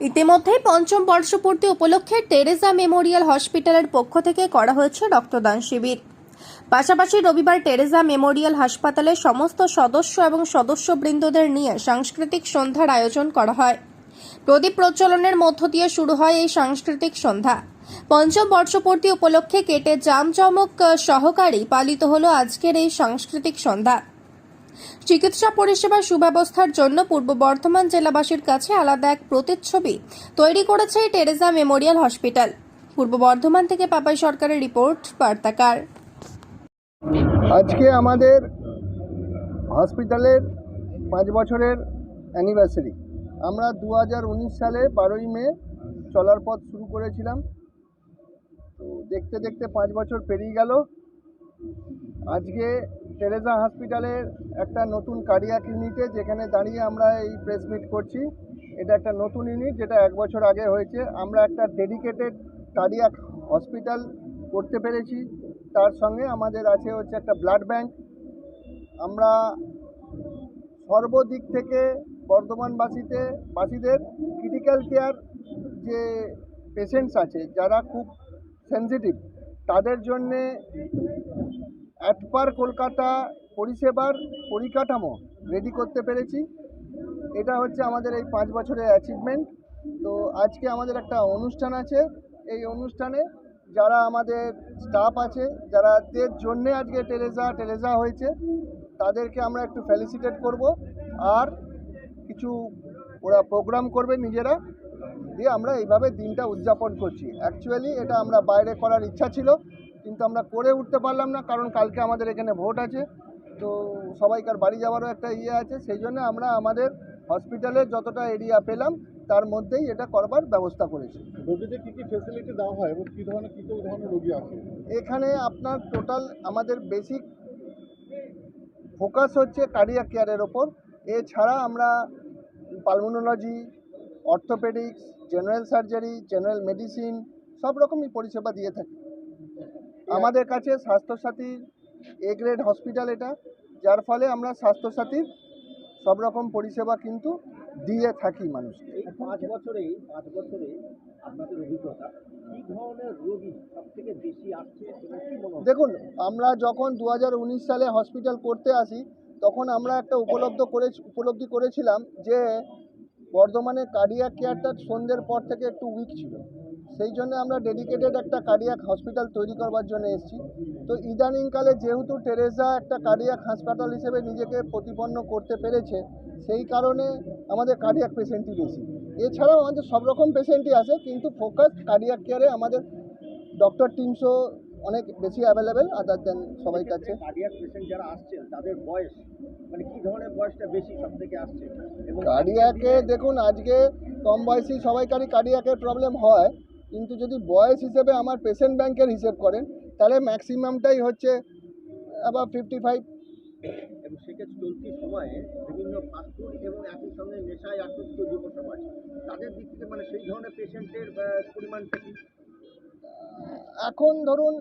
ইতিমধ্যেই পঞ্চম বর্ষপূর্তি উপলক্ষে টেরেসা মেমোরিয়াল হসপিটালের পক্ষ থেকে করা হয়েছে রক্তদান শিবির। পাশাপাশি রবিবার টেরেসা মেমোরিয়াল হাসপাতালের সমস্ত সদস্য এবং সদস্যবৃন্দদের নিয়ে সাংস্কৃতিক সন্ধ্যার আয়োজন করা হয়। প্রদীপ প্রচলনের মধ্য দিয়ে শুরু হয় এই সাংস্কৃতিক সন্ধ্যা। পঞ্চম বর্ষপূর্তি উপলক্ষে কেটে জামজমক সহকারী পালিত হলো আজকের এই সাংস্কৃতিক সন্ধ্যা। চিকিৎসা পরিষেবার সুব্যবস্থার জন্য পূর্ব বর্ধমান জেলাবাসীর কাছে আলাদা এক প্রতিচ্ছবি তৈরি করেছে টেরেসা মেমোরিয়াল হসপিটাল। পূর্ব বর্ধমান থেকে পাপাই সরকারের রিপোর্ট, বার্তাকার। আজকে আমাদের হসপিটালের পাঁচ বছরের অ্যানিভার্সারি। আমরা দু হাজার উনিশ সালে বারোই মে চলার পথ শুরু করেছিলাম। তো দেখতে দেখতে পাঁচ বছর পেরিয়ে গেল। আজকে টেরেজা হসপিটালের একটা নতুন কার্ডিয়াক ইউনিটে যেখানে দাঁড়িয়ে আমরা এই প্রেস মিট করছি। এটা একটা নতুন ইউনিট যেটা এক বছর আগে হয়েছে। আমরা একটা ডেডিকেটেড কার্ডিয়াক হসপিটাল করতে পেরেছি। তার সঙ্গে আমাদের আছে হচ্ছে একটা ব্লাড ব্যাংক আমরা সর্বদিক থেকে বর্ধমানবাসীতে, বাসীদের ক্রিটিক্যাল কেয়ার যে পেশেন্টস আছে, যারা খুব সেনজিটিভ তাদের জন্যে অ্যাটপার কলকাতা পরিষেবার পরিকাঠামো রেডি করতে পেরেছি। এটা হচ্ছে আমাদের এই পাঁচ বছরের অ্যাচিভমেন্ট তো আজকে আমাদের একটা অনুষ্ঠান আছে। এই অনুষ্ঠানে যারা আমাদের স্টাফ আছে যারা দের জন্যে আজকে টেরেজা টেরেজা হয়েছে, তাদেরকে আমরা একটু ফেলিসিটেট করব। আর কিছু ওরা প্রোগ্রাম করবে নিজেরা। দিয়ে আমরা এইভাবে দিনটা উদযাপন করছি। অ্যাকচুয়ালি এটা আমরা বাইরে করার ইচ্ছা ছিল কিন্তু আমরা করে উঠতে পারলাম না কারণ কালকে আমাদের এখানে ভোট আছে। তো সবাইকার বাড়ি যাওয়ারও একটা ইয়ে আছে সেই জন্য আমরা আমাদের হসপিটালে যতটা এরিয়া পেলাম তার মধ্যেই এটা করবার ব্যবস্থা করেছি। রোগীদের কী কী ফেসিলিটি দেওয়া হয় এবং কী ধরনের কী কী ধরনের রোগী আছে এখানে আপনার টোটাল আমাদের বেসিক ফোকাস হচ্ছে কার্ডিয়াক কেয়ারের ওপর। এছাড়া আমরা pulmonology orthopaedics general surgery general medicine সব রকমই পরিষেবা দিয়ে থাকি। আমাদের কাছে স্বাস্থ্যসাথী এ গ্রেড হসপিটাল এটা যার ফলে আমরা স্বাস্থ্যসাথীর সব রকম পরিষেবা কিন্তু দিয়ে থাকি মানুষকে। পাঁচ বছরেই পাঁচ বছরে আপনাদের অভিজ্ঞতা দেখুন আমরা যখন দু হাজার উনিশ সালে হসপিটাল করতে আসি তখন আমরা একটা উপলব্ধ করে উপলব্ধি করেছিলাম যে বর্ধমানে কার্ডিয়াক কেয়ারটা সন্ধ্যের পর থেকে একটু উইক ছিল। সেই জন্য আমরা ডেডিকেটেড একটা কার্ডিয়াক হসপিটাল তৈরি করবার জন্য এসেছি। তো ইদানিংকালে যেহেতু টেরেসা একটা কার্ডিয়াক হাসপাতাল হিসেবে নিজেকে প্রতিপন্ন করতে পেরেছে, সেই কারণে আমাদের কার্ডিয়াক পেশেন্টই বেশি। এছাড়াও আমাদের সব রকম পেশেন্টই আছে, কিন্তু ফোকাস কার্ডিয়াক কেয়ারে আমাদের ডক্টর টিমসও অনেক বেশি অ্যাভেলেবেল আদার দেন সবাই কাছে কার্ডিয়াক পেশেন্ট যারা আসছেন তাদের বয়স মানে কি ধরনের বয়সটা বেশি সব থেকে আসছে? এবং কার্ডিয়াকে দেখুন আজকে কম বয়সী সবাইকারই কার্ডিয়াকের প্রবলেম হয় কিন্তু যদি বয়স হিসেবে আমার পেশেন্ট ব্যাংকের হিসেব করেন তাহলে ম্যাক্সিমামটাই হচ্ছে আবার ফিফটি ফাইভ এবং সেক্ষেত্রে চলতি সময়ে বিভিন্ন ফাস্টফুড এবং একই সঙ্গে নেশায় আসক্ত যুব সমাজ তাদের দিক থেকে মানে সেই ধরনের পেশেন্টের পরিমাণটা কি? এখন ধরুন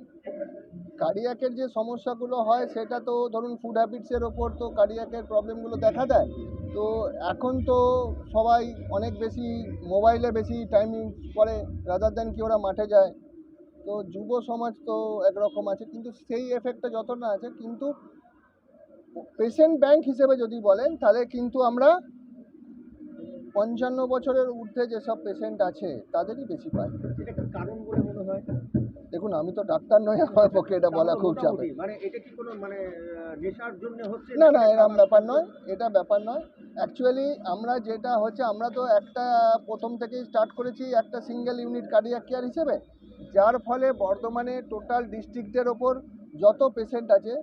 কার্ডিয়াকের যে সমস্যাগুলো হয়, সেটা তো ধরুন ফুড হ্যাবিটসের ওপর তো কার্ডিয়াকের প্রবলেমগুলো দেখা দেয়। তো এখন তো সবাই অনেক বেশি মোবাইলে বেশি টাইম করে রাদার দেন কি ওরা মাঠে যায়। তো যুব সমাজ তো একরকম আছে, কিন্তু সেই এফেক্টটা যত না আছে, কিন্তু পেশেন্ট ব্যাংক হিসেবে যদি বলেন, তাহলে কিন্তু আমরা পঞ্চান্ন বছরের ঊর্ধ্বে যেসব পেশেন্ট আছে তাদেরই বেশি পাই কারণ বলে মনে হয়? দেখুন আমি তো ডাক্তার নই আমার পক্ষে এটা বলা খুব চাপে মানে মানে না না নাকি এরকম ব্যাপার নয় এটা ব্যাপার নয়। অ্যাকচুয়ালি আমরা যেটা হচ্ছে আমরা তো একটা প্রথম থেকেই স্টার্ট করেছি একটা সিঙ্গেল ইউনিট কার্ডিয়াক কেয়ার হিসেবে যার ফলে বর্ধমানে টোটাল ডিস্ট্রিক্টের ওপর যত পেশেন্ট আছে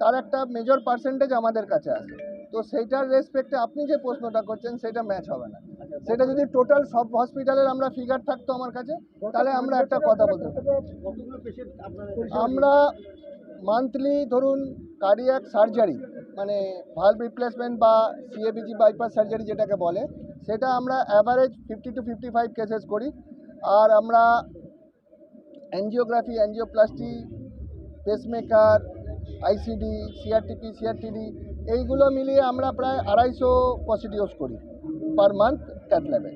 তার একটা মেজর পার্সেন্টেজ আমাদের কাছে আছে। তো সেইটার রেসপেক্টে আপনি যে প্রশ্নটা করছেন সেটা ম্যাচ হবে না। সেটা যদি টোটাল সব হসপিটালের আমরা ফিগার থাকতো আমার কাছে তাহলে আমরা একটা কথা বলতে আমরা মান্থলি ধরুন কার্ডিয়াক সার্জারি মানে ভালভ রিপ্লেসমেন্ট বা সিএবিজি বাইপাস সার্জারি যেটাকে বলে সেটা আমরা average fifty two fifty five cases করি। আর আমরা angiography angioplasty pacemaker ICD CRTP CRTD এইগুলো মিলিয়ে আমরা প্রায় আড়াইশো পসিটিভস করি পার মান্থ ক্যাট ল্যাবে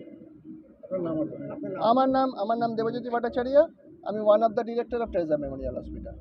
আমার নাম আমার নাম দেবজ্যোতি ভট্টাচার্য। আমি one of the director of Treasure Memorial Hospital